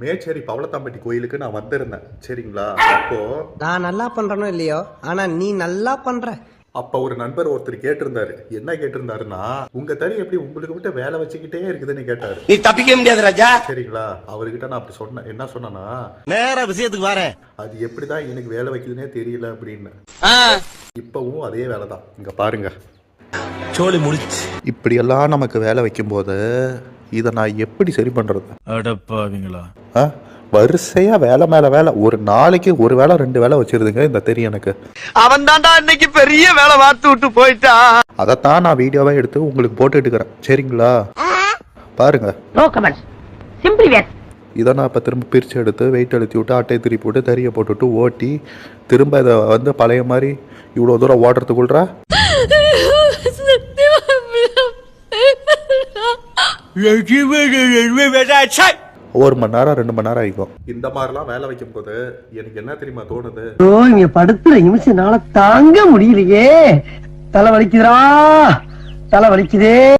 மேச்சேரி பவளத்தாம்பட்டி கோயிலுக்கு நான் வந்திருந்தேன். சரிங்களா? அப்போ நான் நல்லா பண்றேனோ இல்லையோ? ஆனா நீ நல்லா பண்ற. அப்ப ஒரு நண்பர் ஒருத்தர் கேட்டிருந்தாரு. என்ன கேட்டிருந்தாருன்னா உங்க தறி எப்படி உங்களுக்கு விட்டு வேலை வச்சுக்கிட்டே இருக்குதுன்னு கேட்டாரு. நீ தப்பிக்க முடியாது ராஜா. சரிங்களா? அவர்கிட்ட நான் அப்படி சொன்னேன். என்ன சொன்னேன்னா நேர விஷயத்துக்கு வரேன் அது எப்படிதான் எனக்கு வேலை வைக்குதுன்னே தெரியல அப்படின்னு. இப்பவும் அதே வேலை தான். இங்க பாருங்க. சோழி முடிச்சு. இப்படியெல்லாம் நமக்கு வேலை வைக்கும்போது இதை நான் எப்படி சரி பண்றது? அடப்பாவீங்களா. ஆ? வரிசையா வேலை மேல வேலை ஒரு நாளைக்கு ஒரு வேலை ரெண்டு வேலை வச்சிருதுங்க இந்த தெரி எனக்கு அவன் தாண்டா இன்னைக்கு பெரிய வேலை பார்த்து விட்டு போயிட்டான் அதைத்தான் நான் வீடியோவா எடுத்து உங்களுக்கு போட்டுட்டு இருக்கிறேன் சரிங்களா பாருங்க இதை நான் இப்போ திரும்ப பிரித்து எடுத்து வெயிட் அழுத்தி விட்டு அட்டையை திருப்பி விட்டு தறியை போட்டுவிட்டு ஓட்டி திரும்ப இதை வந்து பழைய மாதிரி இவ்வளோ தூரம் ஓடுறதுக்குள்ற ஒரு மணி நேரம் ரெண்டு மணி நேரம் ஆகிக்கும் இந்த மாதிரிலாம் வேலை வைக்கும் போது எனக்கு என்ன தெரியுமா தோணுது? ஓ இங்க படுத்துற நிமிஷம் தாங்க முடியலையே. தலை வலிக்குதுடா. தலை வலிக்குதே.